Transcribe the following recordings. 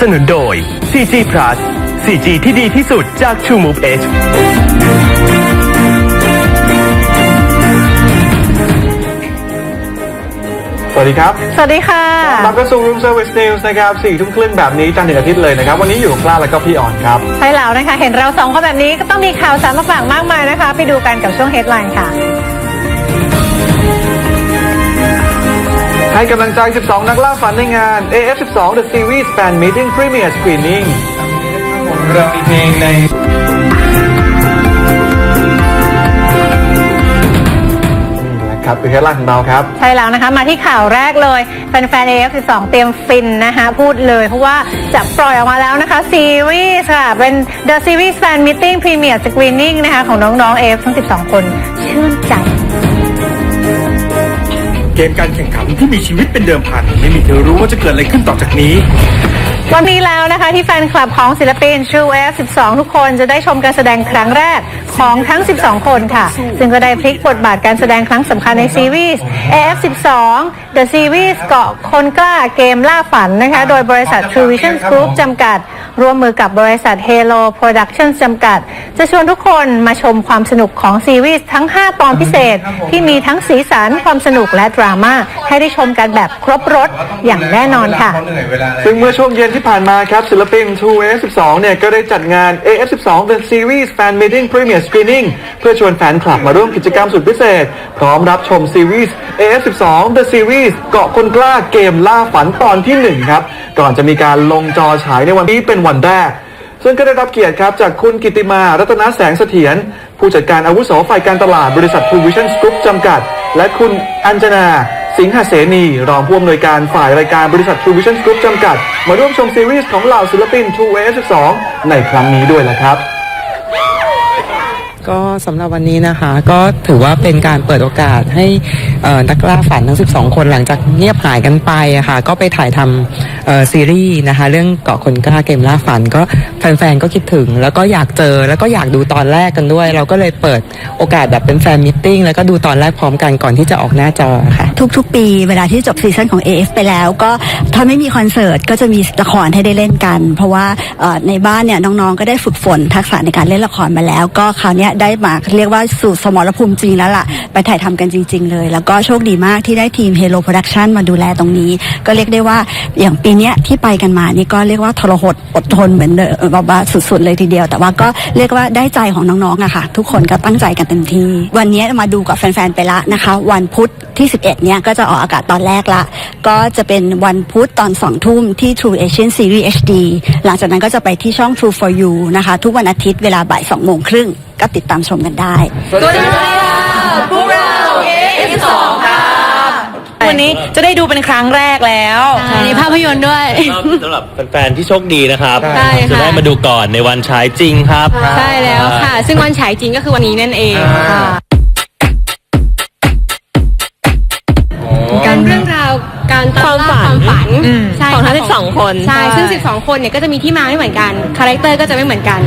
สนุนโดย 4G Plus 4G ที่ดีที่สุดจาก True Move Edge สวัสดีครับสวัสดีค่ะรับกระทรวง Room Service News นะครับสี่ทุ่มครึ่งแบบนี้จันทร์ถึงอาทิตย์เลยนะครับ วันนี้อยู่กับกล้าแล้วก็พี่อ่อนครับ ใช่แล้วนะคะ เห็นเราสองคนแบบนี้ก็ต้องมีข่าวสารมาฝากมากมายนะคะ ไปดูกันกับช่วง headline ค่ะ ให้กำลังใจ 12 นักล่าฝันในงาน AF12 The Series Fan Meeting Premier Screening เรามีเพลงในนะครับคือแค่ล่างของเราครับ ใช่แล้วนะคะ มาที่ข่าวแรกเลย แฟนๆ AF12 เตรียมฟินนะคะพูดเลย เพราะว่าจะปล่อยออกมาแล้วนะคะ ซีรีส์ค่ะ เป็น The Series Fan Meeting Premier Screening นะคะ ของน้องๆ AF ทั้ง 12 คน ชื่นใจเกมการแข่งขันที่มีชีวิตเป็นเดิมพันไม่มีเธอรู้ว่าจะเกิดอะไรขึ้นต่อจากนี้ วันนี้แล้วนะคะที่แฟนคลับของศิลปิน True F12 ทุกคนจะได้ชมการแสดงครั้งแรกของทั้ง 12 คนค่ะ ซึ่งก็ได้พลิกบทบาทการแสดงครั้งสำคัญในซีรีส์ AF12 The Series เกาะคนกล้าเกมล่าฝันนะคะ โดยบริษัท True Vision Group จำกัด ร่วมมือกับบริษัท Halo Productions จำกัด จะชวนทุกคนมาชมความสนุกของซีรีส์ทั้ง 5 ตอนพิเศษ ที่มีทั้งสีสันความสนุกและดราม่าให้ได้ชมกันแบบครบรถอย่างแน่นอนค่ะ ซึ่งเมื่อช่วงเย็นที่ผ่านมาครับศิลปิน True AF12 เนี่ยก็ได้จัดงาน AF12 The Series Fan Meeting Premier Screening เพื่อชวนแฟนคลับมาร่วมกิจกรรมสุดพิเศษ พร้อมรับชมซีรีส์ AF12 The Series เกาะคนกล้าเกมล่าฝันตอนที่ 1 ครับ ก่อนจะมีการลงจอฉายในวันนี้เป็นวันแรก ซึ่งก็ได้รับเกียรติครับจากคุณกิติมา รัตนแสงเสถียรผู้จัดการอาวุโสฝ่ายการตลาดบริษัททูวิชั่นสกุ๊ปจำกัด และคุณอัญจนา สิงหเสนี รองผู้อำนวยการฝ่ายรายการบริษัททูวิชั่นสกุ๊ปจำกัด มาร่วมชมซีรีส์ของเหล่าศิลปิน 2A12 ในครั้งนี้ด้วยนะครับ ก็สำหรับวันนี้นะคะ ก็ถือว่าเป็นการเปิดโอกาสให้นักล่าฝันทั้ง 12 คนหลังจากเงียบหายกันไปะค่ะ ก็ไปถ่ายทำซีรีส์นะคะ เรื่องเกาะคนกล้าเกมล่าฝัน ก็แฟนๆก็คิดถึง แล้วก็อยากเจอแล้วก็อยากดูตอนแรกกันด้วย เราก็เลยเปิดโอกาสแบบเป็นแฟนมิทติ้งแล้วก็ดูตอนแรกพร้อมกันก่อนที่จะออกหน้าจอค่ะ ทุกๆ ปีเวลาที่จบซีซั่นของ AF ไปแล้ว ก็ถ้าไม่มีคอนเสิร์ตก็จะมีละครให้ได้เล่นกัน เพราะว่าในบ้านเนี่ยน้องๆก็ได้ฝึกฝนทักษะในการเล่นละครมาแล้ว ก็คราวนี้ได้มาเรียกว่าสู่สมรภูมิจริงแล้วล่ะ ไปถ่ายทำกันจริง ๆ เลย แล้วก็โชคดีมากที่ได้ทีม Hello Production มาดูแลตรงนี้ ก็เรียกได้ว่าอย่างปีนี้ที่ไปกันมานี่ก็เรียกว่าทรหดอดทนเหมือนเดิมเอ่อแบบว่าสุดๆเลยทีเดียว แต่ว่าก็เรียกว่าได้ใจของน้องๆอะค่ะ ทุกคนก็ตั้งใจกันเต็มที่ วันนี้มาดูกับแฟนๆไปละนะคะ วันพุธที่ 11 เนี่ยก็จะออกอากาศตอนแรกละ ก็จะเป็นวันพุธตอน2ทุ่มที่ True Asian Series HD หลังจากนั้นก็จะไปที่ช่อง True for You นะคะ ทุกวันอาทิตย์เวลาบ่าย2โมงครึ่ง ก็ติดตามชมกันได้วันนี้จะได้ดูเป็นครั้งแรกแล้วในภาพยนตร์ด้วยสำหรับแฟนๆที่โชคดีนะครับใช่ค่ะจะได้มาดูก่อนในวันฉายจริงครับ ใช่แล้วค่ะ ซึ่งวันฉายจริงก็คือวันนี้นั่นเองค่ะการเรื่องราว การตามล่าความฝันใช่ของทั้งค่ะ12คนใช่ ซึ่ง 12 คนเนี่ยก็จะมีที่มาไม่เหมือนกันคาแรคเตอร์ก็จะไม่เหมือนกัน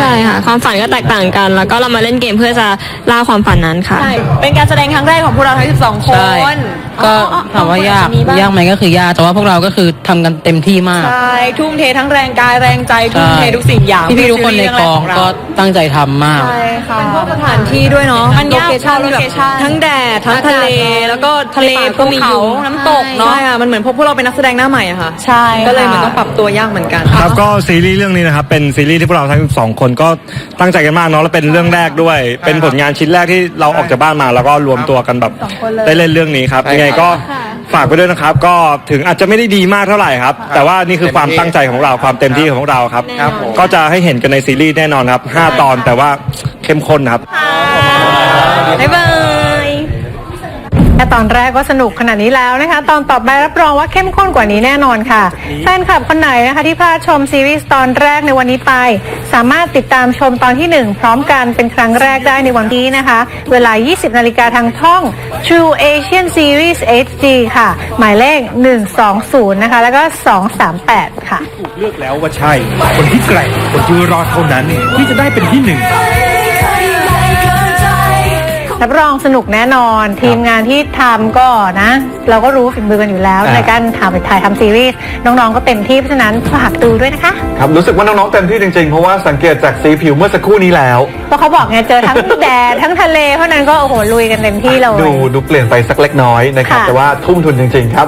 ใช่ค่ะ ความฝันก็แตกต่างกัน แล้วก็เรามาเล่นเกมเพื่อจะล่าความฝันนั้นค่ะใช่เป็นการแสดงครั้งแรกของพวกเราทั้ง 12คน ก็ถามว่ายากยากไหมก็คือยากแต่ว่าพวกเราก็คือทำกันเต็มที่มากใช่ทุ่มเททั้งแรงกายแรงใจทุ่มเททุกสิ่งอย่างพี่ๆทุกคนในกองก็ตั้งใจทำมาก ใช่ค่ะเป็นพวกสถานที่ด้วยเนาะมันยากโลเคชั่นโลแบบเคชั่นทั้งแดดทั้งทะเล แล้วก็ทะเลในป่าก็มีภูเขายุงน้ำตกเนาะใช่ใช่ค่ะมันเหมือนพวกพวกเราเป็นนักแสดงหน้าใหม่อะค่ะ ใช่ก็เลยเหมือนค่ะต้องปรับตัวยากเหมือนกัน ครับก็ซีรีส์เรื่องนี้นะครับเป็นซีรีส์ที่พวกเราทั้งสองคนก็ตั้งใจกันมากเนาะและเป็นเรื่องแรกด้วย เป็นผลงานชิ้นแรกที่เราออกจากบ้านมา แล้วก็รวมตัวกันแบบได้เล่นเรื่องนี้ครับยังไงก็ฝากไปด้วยนะครับ ก็ถึงอาจจะไม่ได้ดีมากเท่าไหร่ครับ แต่ว่านี่คือความตั้งใจของเราความเต็มที่ของเราครับก็จะให้เห็นกันในซีรีส์แน่นอนครับห้าตอนแต่ว่าเข้มข้นครับ บ๊ายบาย แค่ตอนแรกก็สนุกขนาดนี้แล้วนะคะ ตอนต่อไปรับรองว่าเข้มข้นกว่านี้แน่นอนค่ะ แฟนคลับคนไหนนะคะที่พลาดชมซีรีส์ตอนแรกในวันนี้ไป สามารถติดตามชมตอนที่ 1 พร้อมกันเป็นครั้งแรกได้ในวันนี้นะคะ เวลา 20 นาฬิกาทางช่อง True Asian Series HD ค่ะ หมายเลข 120 นะคะ แล้วก็ 238 ค่ะ ถูกเลือกแล้วว่าใช่ คนที่แกร่งคนที่รอดเท่านั้นที่จะได้เป็นที่หนึ่ง รับรองสนุกแน่นอน ทีมงานที่ทำก็นะ เราก็รู้ฝีมือกันอยู่แล้ว อ่า ในการถ่ายถ่ายทำซีรีส์น้องๆก็เต็มที่เพราะฉะนั้นฝากดูด้วยนะคะ ครับรู้สึกว่าน้องๆเต็มที่จริงๆ เพราะว่าสังเกตจากสีผิวเมื่อสักครู่นี้แล้ว เพราะเขาบอกไงเจอทั้งแดด ทั้งทะเลเพราะฉะนั้นก็โอ้โหลุยกันเต็มที่เลย ดูดูเปลี่ยนไปสักเล็กน้อยนะครับ ค่ะ แต่ว่าทุ่มทุนจริงๆครับ